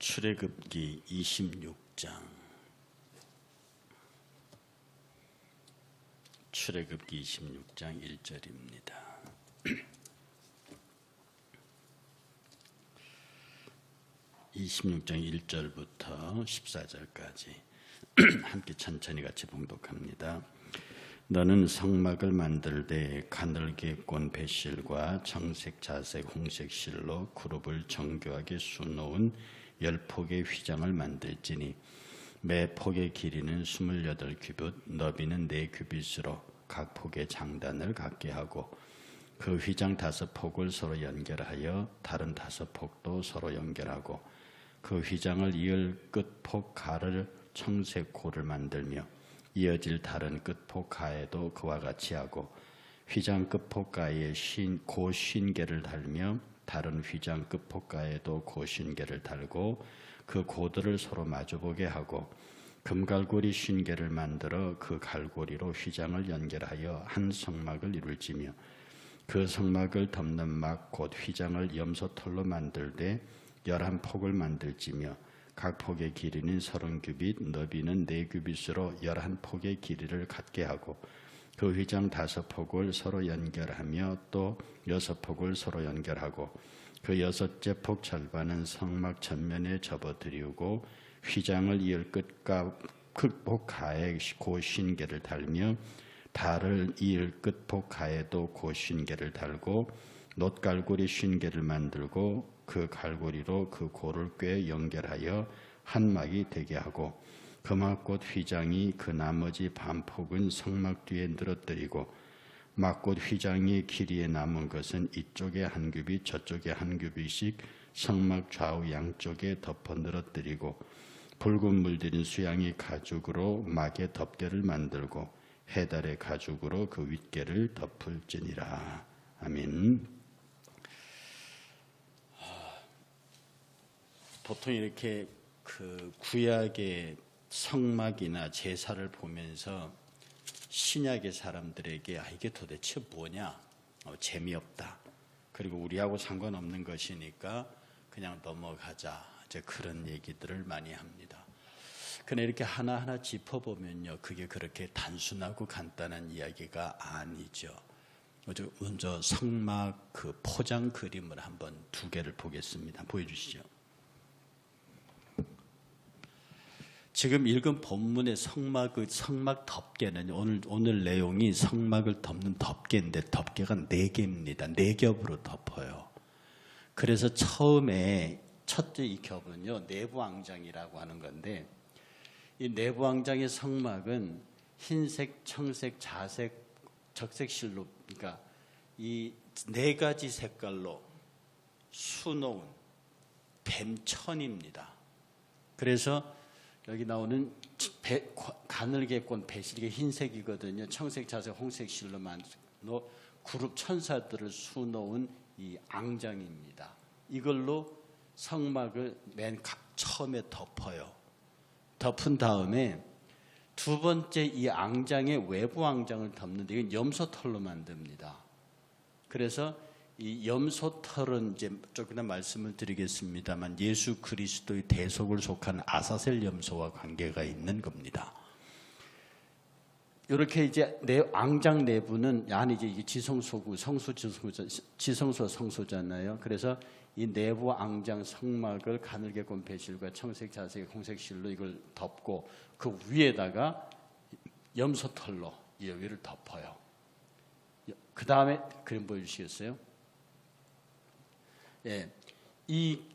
출애굽기 26장 출애굽기 26장 1절입니다. (26장 1절부터 14절까지) 함께 천천히 같이 봉독합니다. 너는 성막을 만들되 가늘게 꼰 배실과 청색, 자색, 홍색 실로 그룹을 정교하게 수놓은 열 폭의 휘장을 만들지니 매 폭의 길이는 스물여덟 규빗, 너비는 네 규빗으로 각 폭의 장단을 갖게 하고 그 휘장 다섯 폭을 서로 연결하여 다른 다섯 폭도 서로 연결하고 그 휘장을 이을 끝폭 가를 청색 고를 만들며 이어질 다른 끝폭 가에도 그와 같이 하고 휘장 끝폭 가에 신, 고 신계를 달며 다른 휘장 끝폭 가에도 고 신계를 달고 그 고들을 서로 마주보게 하고 금갈고리 신계를 만들어 그 갈고리로 휘장을 연결하여 한 성막을 이룰지며 그 성막을 덮는 막 곧 휘장을 염소털로 만들되 열한 폭을 만들지며 각 폭의 길이는 서른 규빗, 너비는 네 규빗으로 열한 폭의 길이를 갖게 하고 그 휘장 다섯 폭을 서로 연결하며 또 여섯 폭을 서로 연결하고 그 여섯째 폭 절반은 성막 전면에 접어들이고 휘장을 이을 끝과 끝폭 가에 고신계를 달며 달을 이을 끝폭 가에도 고신계를 달고 놋갈고리 신계를 만들고 그 갈고리로 그 고를 꽤 연결하여 한 막이 되게 하고 금화꽃 휘장이 그 나머지 반폭은 성막 뒤에 늘어뜨리고 막꽃 휘장이 길이에 남은 것은 이쪽에 한 규빗 저쪽에 한 규빗씩 성막 좌우 양쪽에 덮어 늘어뜨리고 붉은 물들인 수양이 가죽으로 막의 덮개를 만들고 해달의 가죽으로 그 윗개를 덮을지니라 아멘. 보통 이렇게 그 구약의 성막이나 제사를 보면서 신약의 사람들에게 아 이게 도대체 뭐냐 어, 재미없다 그리고 우리하고 상관없는 것이니까 그냥 넘어가자 이제 그런 얘기들을 많이 합니다. 그런데 이렇게 하나하나 짚어보면요 그게 그렇게 단순하고 간단한 이야기가 아니죠. 먼저 성막 그 포장 그림을 한번 두 개를 보겠습니다. 보여주시죠. 지금 읽은 본문의 성막 그 성막 덮개는 오늘 오늘 내용이 성막을 덮는 덮개인데 덮개가 네 개입니다. 네 겹으로 덮어요. 그래서 처음에 첫째 이 겹은요 내부 앙장이라고 하는 건데 이 내부 앙장의 성막은 흰색, 청색, 자색, 적색 실로 그러니까 이 네 가지 색깔로 수놓은 뱀천입니다. 그래서 여기 나오는 배, 가늘게 꼰 배실이 흰색이거든요. 청색, 자색, 홍색 실로 만든 그룹 천사들을 수놓은 이 앙장입니다. 이걸로 성막을 맨 처음에 덮어요. 덮은 다음에 두 번째 이 앙장의 외부 앙장을 덮는데 이건 염소털로 만듭니다. 그래서 이 염소털은 이제 조금이나 말씀을 드리겠습니다만 예수 그리스도의 대속을 속한 아사셀 염소와 관계가 있는 겁니다. 이렇게 이제 내 앙장 내부는 야 이제 지성소구 성소 지성소 지성소 성소잖아요. 그래서 이 내부 앙장 성막을 가늘게 꼰 배실과 청색 자색 홍색 실로 이걸 덮고 그 위에다가 염소털로 여기를 덮어요. 그 다음에 그림 보여주시겠어요? 예, 이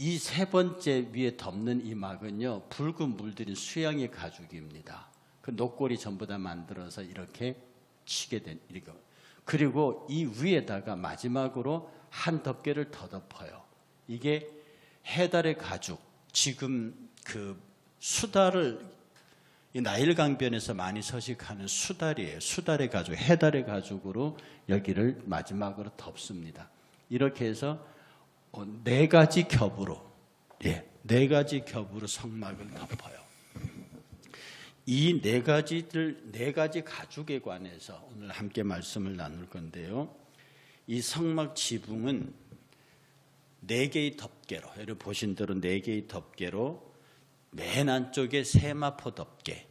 이 세 번째 위에 덮는 이 막은요 붉은 물들인 수양의 가죽입니다. 그 녹골이 전부 다 만들어서 이렇게 치게 된 이거. 그리고 이 위에다가 마지막으로 한 덮개를 더 덮어요. 이게 해달의 가죽. 지금 그 수달을 이 나일 강변에서 많이 서식하는 수달이에요. 수달의 가죽, 해달의 가죽으로 여기를 마지막으로 덮습니다. 이렇게 해서 어, 네 가지 겹으로 예, 네 가지 겹으로 성막을 덮어요. 이 네 가지들 네 가지 가죽에 관해서 오늘 함께 말씀을 나눌 건데요. 이 성막 지붕은 네 개의 덮개로 여러분 보신 대로 네 개의 덮개로 맨 안쪽에 세마포 덮개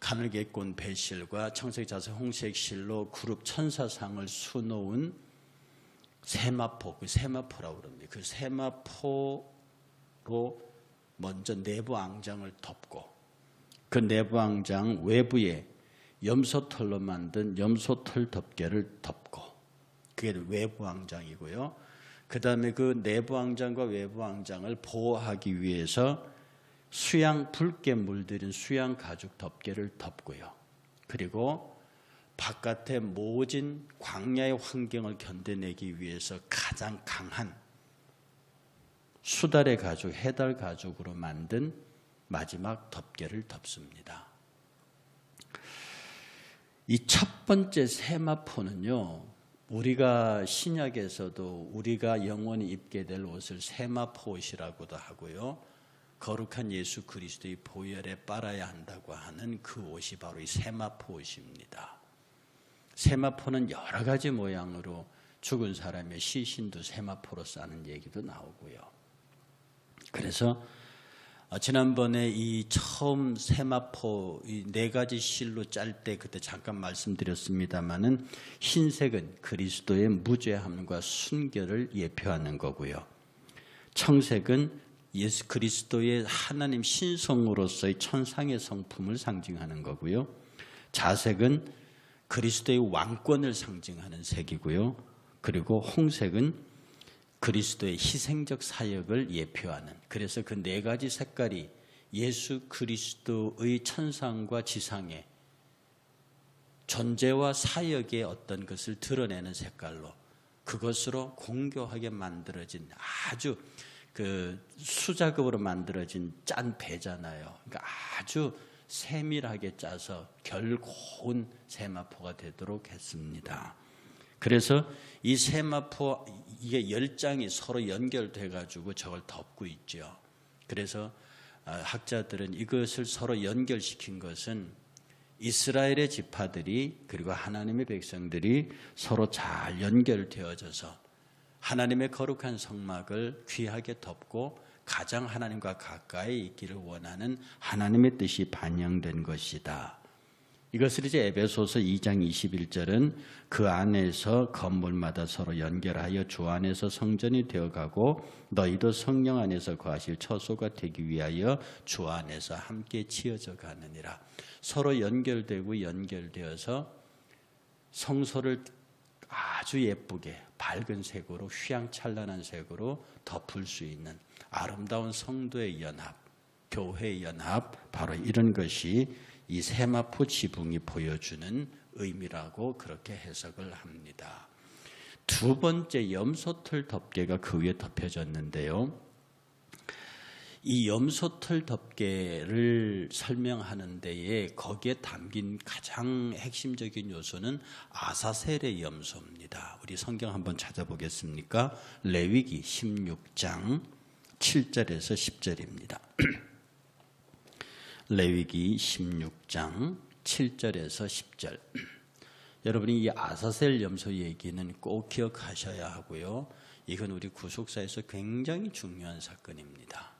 가늘게 꼰 배실과 청색 자색 홍색 실로 그룹 천사상을 수놓은 세마포 그 세마포라고 그럽니다. 그 세마포로 먼저 내부 앙장을 덮고 그 내부 앙장 외부에 염소털로 만든 염소털 덮개를 덮고 그게 외부 앙장이고요. 그 다음에 그 내부 앙장과 외부 앙장을 보호하기 위해서 수양 붉게 물들인 수양 가죽 덮개를 덮고요. 그리고 바깥의 모진 광야의 환경을 견뎌내기 위해서 가장 강한 수달의 가죽, 해달 가죽으로 만든 마지막 덮개를 덮습니다. 이 첫 번째 세마포는요, 우리가 신약에서도 우리가 영원히 입게 될 옷을 세마포 옷이라고도 하고요. 거룩한 예수 그리스도의 보혈에 빨아야 한다고 하는 그 옷이 바로 이 세마포 옷입니다. 세마포는 여러 가지 모양으로 죽은 사람의 시신도 세마포로 싸는 얘기도 나오고요. 그래서 어, 지난번에 이 처음 세마포 이 네 가지 실로 짤 때 그때 잠깐 말씀드렸습니다마는 흰색은 그리스도의 무죄함과 순결을 예표하는 거고요. 청색은 예수 그리스도의 하나님 신성으로서의 천상의 성품을 상징하는 거고요. 자색은 그리스도의 왕권을 상징하는 색이고요. 그리고 홍색은 그리스도의 희생적 사역을 예표하는 그래서 그 네 가지 색깔이 예수 그리스도의 천상과 지상의 존재와 사역의 어떤 것을 드러내는 색깔로 그것으로 공교하게 만들어진 아주 그 수작업으로 만들어진 짠 배잖아요. 그러니까 아주 세밀하게 짜서 결고운 세마포가 되도록 했습니다. 그래서 이 세마포 이게 열 장이 서로 연결돼 가지고 저걸 덮고 있죠. 그래서 아, 학자들은 이것을 서로 연결시킨 것은 이스라엘의 지파들이 그리고 하나님의 백성들이 서로 잘 연결되어져서 하나님의 거룩한 성막을 귀하게 덮고 가장 하나님과 가까이 있기를 원하는 하나님의 뜻이 반영된 것이다. 이것을 이제 에베소서 2장 21절은 그 안에서 건물마다 서로 연결하여 주 안에서 성전이 되어가고 너희도 성령 안에서 거하실 처소가 되기 위하여 주 안에서 함께 지어져 가느니라. 서로 연결되고 연결되어서 성소를 아주 예쁘게 밝은 색으로 휘황찬란한 색으로 덮을 수 있는 아름다운 성도의 연합, 교회의 연합 바로 이런 것이 이 세마포 지붕이 보여주는 의미라고 그렇게 해석을 합니다. 두 번째 염소털 덮개가 그 위에 덮여졌는데요. 이 염소털 덮개를 설명하는 데에 거기에 담긴 가장 핵심적인 요소는 아사셀의 염소입니다. 우리 성경 한번 찾아보겠습니까? 레위기 16장 7절에서 10절입니다. 레위기 16장 7절에서 10절. 여러분이 이 아사셀 염소 얘기는 꼭 기억하셔야 하고요. 이건 우리 구속사에서 굉장히 중요한 사건입니다.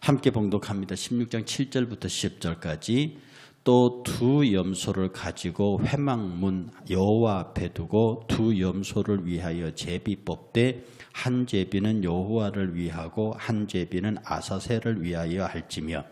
함께 봉독합니다. 16장 7절부터 10절까지 또 두 염소를 가지고 회막문 여호와 앞에 두고 두 염소를 위하여 제비 뽑되 한 제비는 여호와를 위하고 한 제비는 아사셀을 위하여 할지며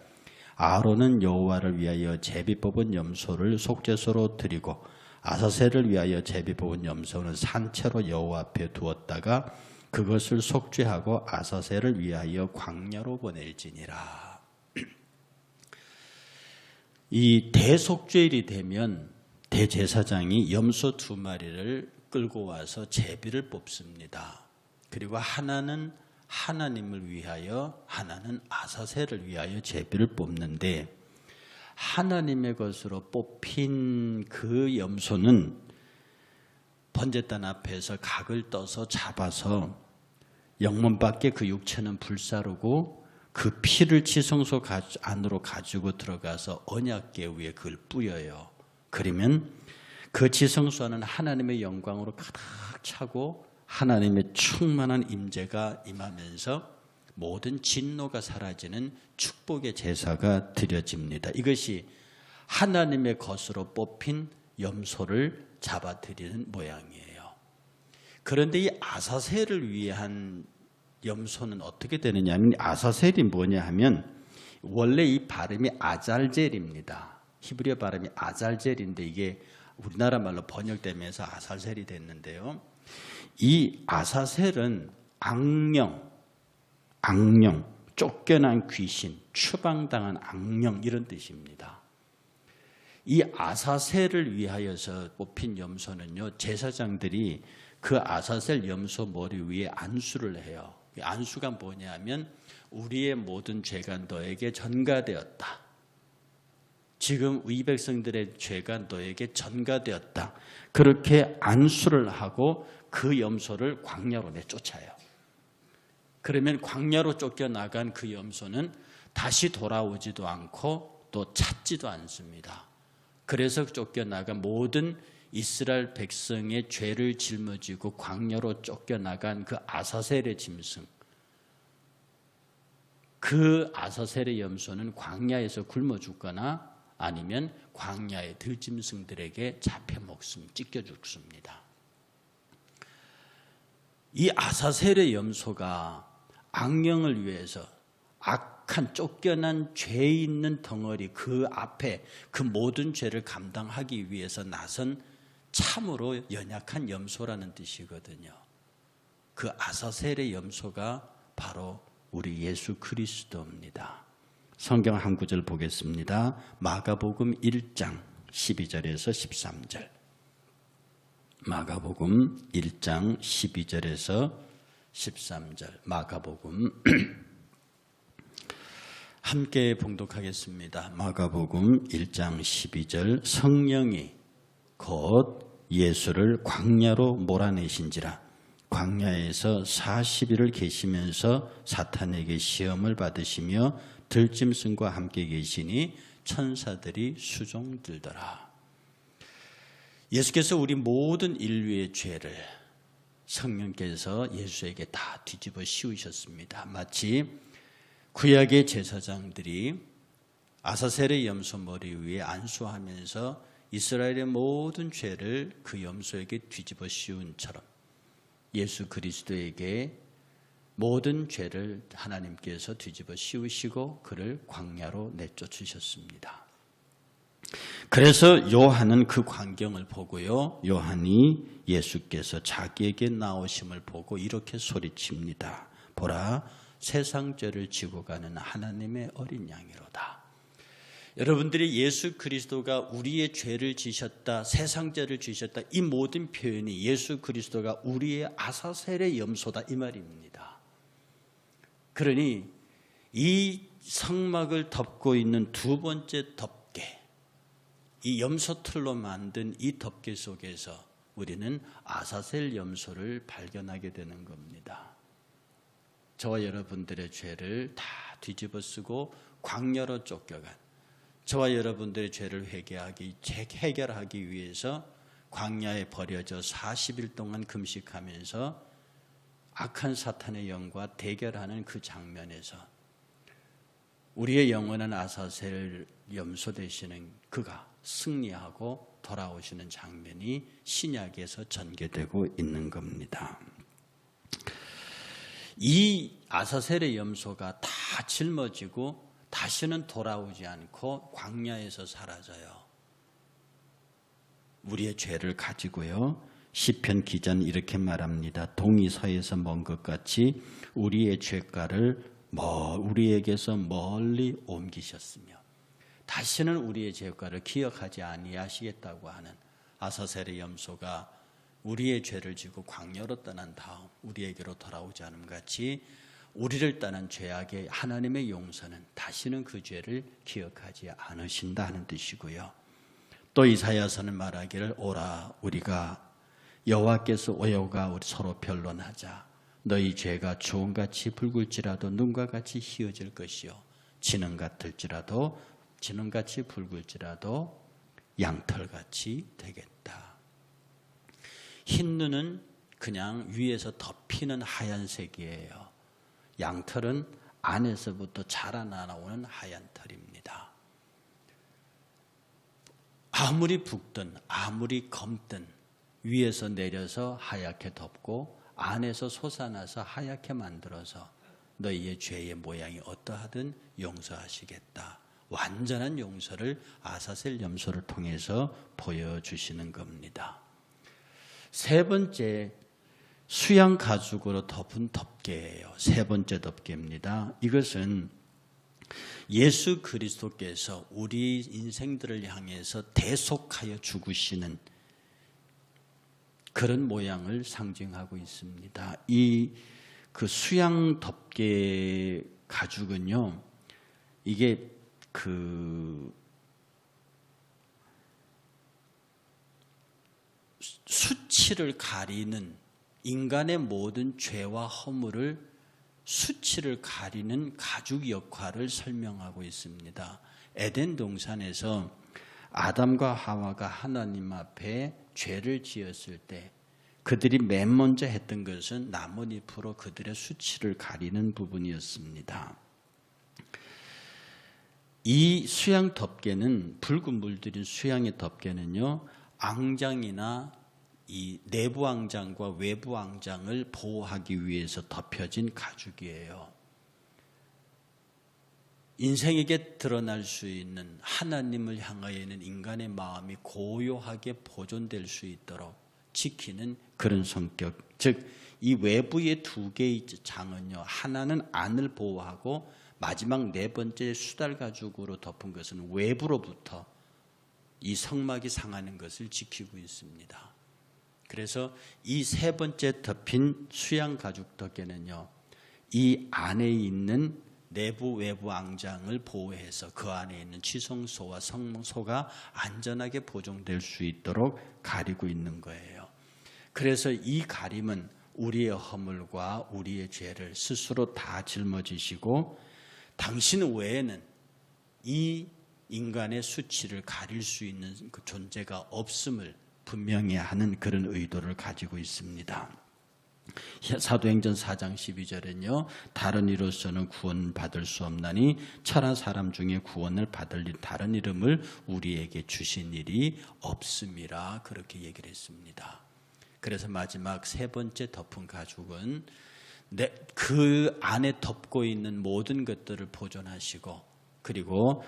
아론은 여호와를 위하여 제비 뽑은 염소를 속죄소로 드리고 아사셀을 위하여 제비 뽑은 염소는 산채로 여호와 앞에 두었다가 그것을 속죄하고 아사셀을 위하여 광야로 보낼지니라. 이 대속죄일이 되면 대제사장이 염소 두 마리를 끌고 와서 제비를 뽑습니다. 그리고 하나는 하나님을 위하여 하나는 아사셀을 위하여 제비를 뽑는데 하나님의 것으로 뽑힌 그 염소는 번제단 앞에서 각을 떠서 잡아서 영문 밖에 그 육체는 불사르고 그 피를 지성소 안으로 가지고 들어가서 언약계 위에 그걸 뿌려요. 그러면 그 지성소 안은 하나님의 영광으로 가득 차고 하나님의 충만한 임재가 임하면서 모든 진노가 사라지는 축복의 제사가 드려집니다. 이것이 하나님의 것으로 뽑힌 염소를 잡아드리는 모양이에요. 그런데 이 아사셀을 위한 염소는 어떻게 되느냐면 아사셀이 뭐냐 하면 원래 이 발음이 아잘젤입니다. 히브리어 발음이 아잘젤인데 이게 우리나라 말로 번역되면서 아사셀이 됐는데요. 이 아사셀은 악령, 악령, 쫓겨난 귀신, 추방당한 악령 이런 뜻입니다. 이 아사셀을 위하여서 뽑힌 염소는요 제사장들이 그 아사셀 염소 머리 위에 안수를 해요. 안수가 뭐냐면 우리의 모든 죄가 너에게 전가되었다. 지금 이 백성들의 죄가 너에게 전가되었다. 그렇게 안수를 하고 그 염소를 광야로 내쫓아요. 그러면 광야로 쫓겨나간 그 염소는 다시 돌아오지도 않고 또 찾지도 않습니다. 그래서 쫓겨나간 모든 이스라엘 백성의 죄를 짊어지고 광야로 쫓겨나간 그 아사셀의 짐승. 그 아사셀의 염소는 광야에서 굶어 죽거나 아니면 광야의 들짐승들에게 잡혀 먹습 찢겨 죽습니다. 이 아사셀의 염소가 악령을 위해서 악한 쫓겨난 죄 있는 덩어리 그 앞에 그 모든 죄를 감당하기 위해서 나선 참으로 연약한 염소라는 뜻이거든요. 그 아사셀의 염소가 바로 우리 예수 그리스도입니다. 성경 한 구절 보겠습니다. 마가복음 1장 12절에서 13절. 마가복음 1장 12절에서 13절. 마가복음 함께 봉독하겠습니다. 마가복음 1장 12절 성령이 곧 예수를 광야로 몰아내신지라 광야에서 40일을 계시면서 사탄에게 시험을 받으시며 들짐승과 함께 계시니 천사들이 수종 들더라. 예수께서 우리 모든 인류의 죄를 성령께서 예수에게 다 뒤집어 씌우셨습니다. 마치 구약의 제사장들이 아사셀의 염소 머리 위에 안수하면서 이스라엘의 모든 죄를 그 염소에게 뒤집어 씌운처럼 예수 그리스도에게 모든 죄를 하나님께서 뒤집어 씌우시고 그를 광야로 내쫓으셨습니다. 그래서 요한은 그 광경을 보고요. 요한이 예수께서 자기에게 나오심을 보고 이렇게 소리칩니다. 보라, 세상 죄를 지고 가는 하나님의 어린 양이로다. 여러분들이 예수 그리스도가 우리의 죄를 지셨다, 세상 죄를 지셨다, 이 모든 표현이 예수 그리스도가 우리의 아사셀의 염소다, 이 말입니다. 그러니 이 성막을 덮고 있는 두 번째 덮개, 이 염소틀로 만든 이 덮개 속에서 우리는 아사셀 염소를 발견하게 되는 겁니다. 저와 여러분들의 죄를 다 뒤집어 쓰고 광야로 쫓겨간 저와 여러분들의 죄를 회개하기, 해결하기 위해서 광야에 버려져 40일 동안 금식하면서 악한 사탄의 영과 대결하는 그 장면에서 우리의 영원한 아사셀 염소 되시는 그가 승리하고 돌아오시는 장면이 신약에서 전개되고 있는 겁니다. 이 아사셀의 염소가 다 짊어지고 다시는 돌아오지 않고 광야에서 사라져요. 우리의 죄를 가지고요. 시편 기자는 이렇게 말합니다. 동이 서에서 먼 것 같이 우리의 죄가를 뭐 우리에게서 멀리 옮기셨으며 다시는 우리의 죄가를 기억하지 아니하시겠다고 하는 아사셀의 염소가 우리의 죄를 지고 광야로 떠난 다음 우리에게로 돌아오지 않음 같이 우리를 떠난 죄악의 하나님의 용서는 다시는 그 죄를 기억하지 않으신다 하는 뜻이고요. 또 이사야서는 말하기를 오라 우리가 여호와께서 오여가 우리 서로 변론하자 너희 죄가 주홍같이 붉을지라도 눈과 같이 희어질 것이요 지능 같을지라도 지능같이 붉을지라도 양털같이 되겠다. 흰 눈은 그냥 위에서 덮이는 하얀색이에요. 양털은 안에서부터 자라나오는 하얀 털입니다. 아무리 붓든 아무리 검든 위에서 내려서 하얗게 덮고 안에서 솟아나서 하얗게 만들어서 너희의 죄의 모양이 어떠하든 용서하시겠다. 완전한 용서를 아사셀 염소를 통해서 보여주시는 겁니다. 세 번째 수양 가죽으로 덮은 덮개예요. 세 번째 덮개입니다. 이것은 예수 그리스도께서 우리 인생들을 향해서 대속하여 죽으시는 그런 모양을 상징하고 있습니다. 이 그 수양 덮개 가죽은요, 이게 그 수치를 가리는 인간의 모든 죄와 허물을 수치를 가리는 가죽 역할을 설명하고 있습니다. 에덴 동산에서 아담과 하와가 하나님 앞에 죄를 지었을 때 그들이 맨 먼저 했던 것은 나뭇잎으로 그들의 수치를 가리는 부분이었습니다. 이 수양 덮개는 붉은 물들인 수양의 덮개는요 앙장이나 이 내부 앙장과 외부 앙장을 보호하기 위해서 덮여진 가죽이에요. 인생에게 드러날 수 있는 하나님을 향하여 있는 인간의 마음이 고요하게 보존될 수 있도록 지키는 그런 성격. 즉, 이 외부의 두 개의 장은요, 하나는 안을 보호하고 마지막 네 번째 수달 가죽으로 덮은 것은 외부로부터 이 성막이 상하는 것을 지키고 있습니다. 그래서 이 세 번째 덮인 수양 가죽 덮개는요, 이 안에 있는 내부 외부 앙장을 보호해서 그 안에 있는 지성소와 성소가 안전하게 보존될 수 있도록 가리고 있는 거예요. 그래서 이 가림은 우리의 허물과 우리의 죄를 스스로 다 짊어지시고 당신 외에는 이 인간의 수치를 가릴 수 있는 그 존재가 없음을 분명히 하는 그런 의도를 가지고 있습니다. 사도행전 4장 12절은요. 다른 이로서는 구원 받을 수 없나니 천하 사람 중에 구원을 받을 다른 이름을 우리에게 주신 일이 없음이라 그렇게 얘기를 했습니다. 그래서 마지막 세 번째 덮은 가죽은 그 안에 덮고 있는 모든 것들을 보존하시고 그리고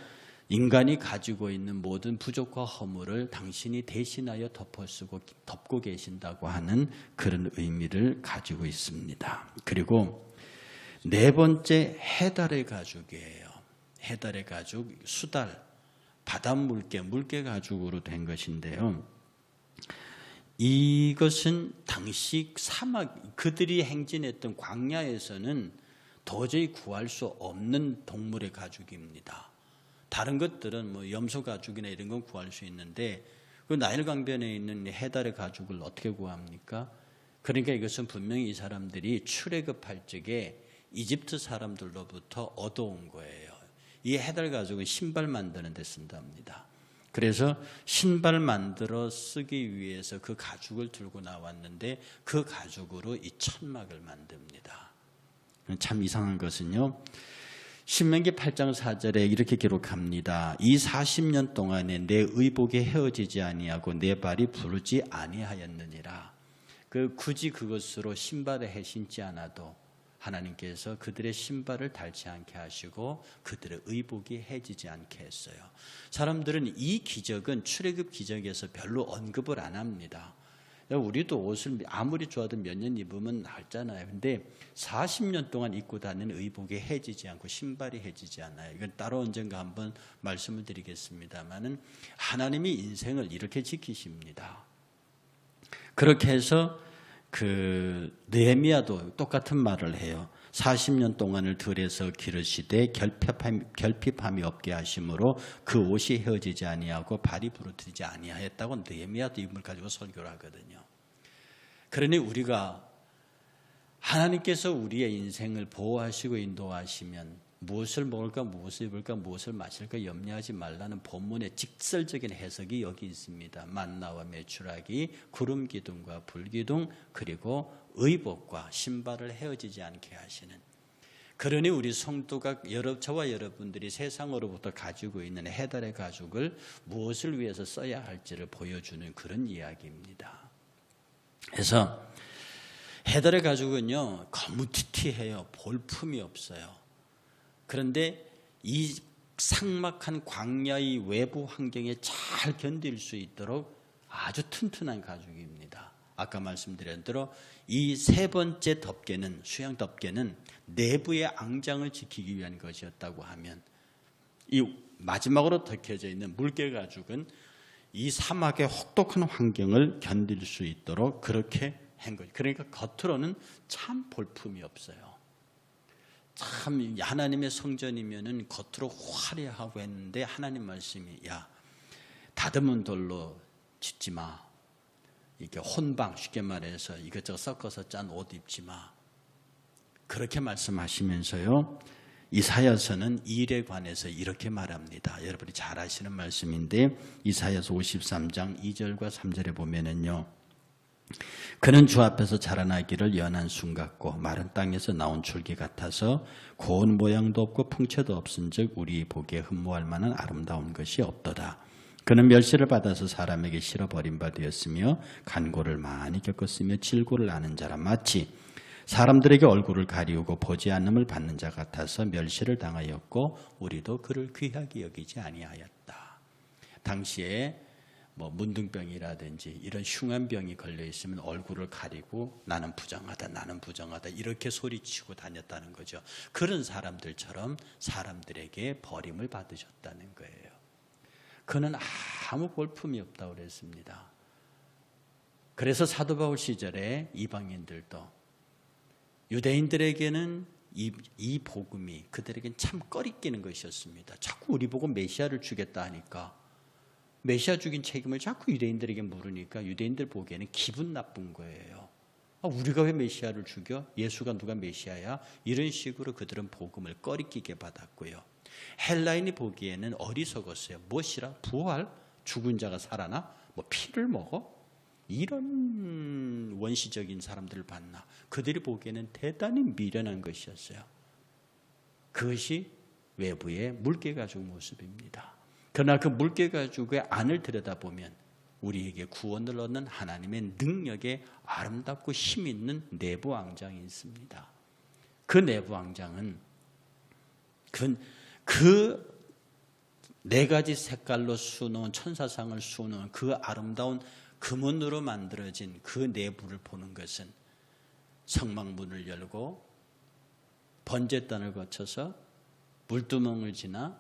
인간이 가지고 있는 모든 부족과 허물을 당신이 대신하여 덮어쓰고 덮고 계신다고 하는 그런 의미를 가지고 있습니다. 그리고 네 번째 해달의 가죽이에요. 해달의 가죽, 수달, 바닷물개, 물개 가죽으로 된 것인데요. 이것은 당시 사막 그들이 행진했던 광야에서는 도저히 구할 수 없는 동물의 가죽입니다. 다른 것들은 뭐 염소 가죽이나 이런 건 구할 수 있는데 그 나일 강변에 있는 해달의 가죽을 어떻게 구합니까? 그러니까 이것은 분명히 이 사람들이 출애굽할 적에 이집트 사람들로부터 얻어온 거예요. 이 해달 가죽은 신발 만드는 데 쓴답니다. 그래서 신발 만들어 쓰기 위해서 그 가죽을 들고 나왔는데 그 가죽으로 이 천막을 만듭니다. 참 이상한 것은요. 신명기 8장 4절에 이렇게 기록합니다. 이 40년 동안에 내 의복에 헤어지지 아니하고 내 발이 부르지 아니하였느니라. 그 굳이 그것으로 신발에 해신지 않아도 하나님께서 그들의 신발을 닳지 않게 하시고 그들의 의복이 해지지 않게 했어요. 사람들은 이 기적은 출애굽 기적에서 별로 언급을 안 합니다. 우리도 옷을 아무리 좋아도 몇 년 입으면 낡잖아요. 근데 40년 동안 입고 다니는 의복이 해지지 않고 신발이 해지지 않아요. 이건 따로 언젠가 한번 말씀을 드리겠습니다만은 하나님이 인생을 이렇게 지키십니다. 그렇게 해서 그 느헤미야도 똑같은 말을 해요. 40년 동안을 들에서 기르시되 결핍함, 결핍함이 없게 하심으로 그 옷이 헤어지지 아니하고 발이 부러뜨리지 아니하였다고 느헤미야도 이을 가지고 설교를 하거든요. 그러니 우리가 하나님께서 우리의 인생을 보호하시고 인도하시면 무엇을 먹을까, 무엇을 입을까, 무엇을 마실까 염려하지 말라는 본문의 직설적인 해석이 여기 있습니다. 만나와 메추라기, 구름 기둥과 불 기둥, 그리고 의복과 신발을 헤어지지 않게 하시는. 그러니 우리 성도가 여러 저와 여러분들이 세상으로부터 가지고 있는 해달의 가죽을 무엇을 위해서 써야 할지를 보여주는 그런 이야기입니다. 그래서 해달의 가죽은요 거무튀튀해요 볼품이 없어요. 그런데 이 삭막한 광야의 외부 환경에 잘 견딜 수 있도록 아주 튼튼한 가죽입니다. 아까 말씀드린 대로 이 세 번째 덮개는 수양 덮개는 내부의 앙장을 지키기 위한 것이었다고 하면 이 마지막으로 덮여져 있는 물개 가죽은 이 사막의 혹독한 환경을 견딜 수 있도록 그렇게 한 거죠. 그러니까 겉으로는 참 볼품이 없어요. 참 하나님의 성전이면은 겉으로 화려하고 했는데 하나님 말씀이 야 다듬은 돌로 짓지 마. 이렇게 혼방 쉽게 말해서 이것저것 섞어서 짠 옷 입지 마. 그렇게 말씀하시면서요. 이사야서는 일에 관해서 이렇게 말합니다. 여러분이 잘 아시는 말씀인데 이사야서 53장 2절과 3절에 보면은요. 그는 주 앞에서 자라나기를 연한 순 같고 마른 땅에서 나온 줄기 같아서 고운 모양도 없고 풍채도 없은즉 우리 보기에 흠모할 만한 아름다운 것이 없도다. 그는 멸시를 받아서 사람에게 실어 버린 바 되었으며 간고를 많이 겪었으며 질고를 아는 자라 마치 사람들에게 얼굴을 가리우고 보지 않음을 받는 자 같아서 멸시를 당하였고 우리도 그를 귀하게 여기지 아니하였다. 당시에 뭐 문둥병이라든지 이런 흉한 병이 걸려 있으면 얼굴을 가리고 나는 부정하다 나는 부정하다 이렇게 소리치고 다녔다는 거죠. 그런 사람들처럼 사람들에게 버림을 받으셨다는 거예요. 그는 아무 볼품이 없다고 그랬습니다. 그래서 사도 바울 시절에 이방인들도 유대인들에게는 이, 이 복음이 그들에겐 참 꺼리끼는 것이었습니다. 자꾸 우리 보고 메시아를 주겠다 하니까 메시아 죽인 책임을 자꾸 유대인들에게 물으니까 유대인들 보기에는 기분 나쁜 거예요. 아, 우리가 왜 메시아를 죽여? 예수가 누가 메시아야? 이런 식으로 그들은 복음을 꺼리끼게 받았고요. 헬라인이 보기에는 어리석었어요. 무엇이라? 부활? 죽은 자가 살아나? 뭐 피를 먹어? 이런 원시적인 사람들을 봤나? 그들이 보기에는 대단히 미련한 것이었어요. 그것이 외부의 물개 가죽 모습입니다. 그러나 그 물개 가죽의 안을 들여다보면 우리에게 구원을 얻는 하나님의 능력에 아름답고 힘 있는 내부 앙장이 있습니다. 그 내부 앙장은 그, 그 네 가지 색깔로 수놓은 천사상을 수놓은 그 아름다운 금은으로 만들어진 그 내부를 보는 것은 성막문을 열고 번제단을 거쳐서 물두멍을 지나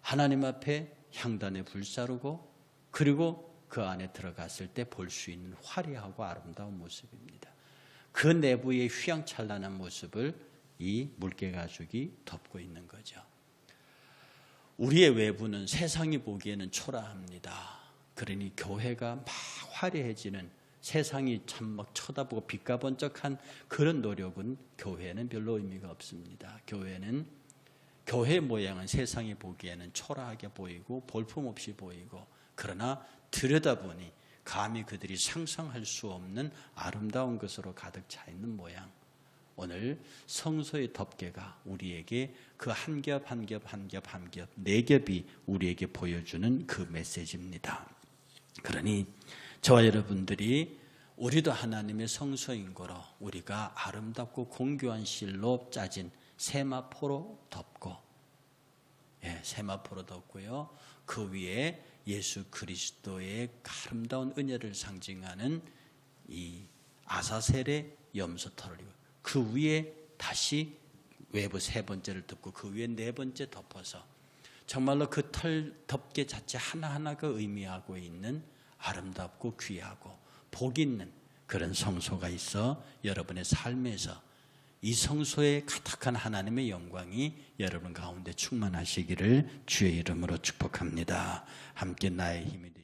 하나님 앞에 향단에 불사르고 그리고 그 안에 들어갔을 때 볼 수 있는 화려하고 아름다운 모습입니다. 그 내부의 휘황찬란한 모습을 이 물개 가죽이 덮고 있는 거죠. 우리의 외부는 세상이 보기에는 초라합니다. 그러니 교회가 막 화려해지는 세상이 참 막 쳐다보고 빛가 번쩍한 그런 노력은 교회는 별로 의미가 없습니다. 교회는 교회 모양은 세상이 보기에는 초라하게 보이고 볼품없이 보이고 그러나 들여다보니 감히 그들이 상상할 수 없는 아름다운 것으로 가득 차 있는 모양. 오늘 성소의 덮개가 우리에게 그 한 겹 한 겹 한 겹 한 겹 네 겹이 우리에게 보여주는 그 메시지입니다. 그러니 저와 여러분들이 우리도 하나님의 성소인 거로 우리가 아름답고 공교한 실로 짜진 세마포로 덮고 예, 세마포로 덮고요. 그 위에 예수 그리스도의 아름다운 은혜를 상징하는 이 아사셀의 염소털을 그 위에 다시 외부 세 번째를 덮고 그 위에 네 번째 덮어서 정말로 그 털 덮개 자체 하나하나가 의미하고 있는 아름답고 귀하고 복 있는 그런 성소가 있어 여러분의 삶에서 이 성소에 가득한 하나님의 영광이 여러분 가운데 충만하시기를 주의 이름으로 축복합니다. 함께 나의 힘이 되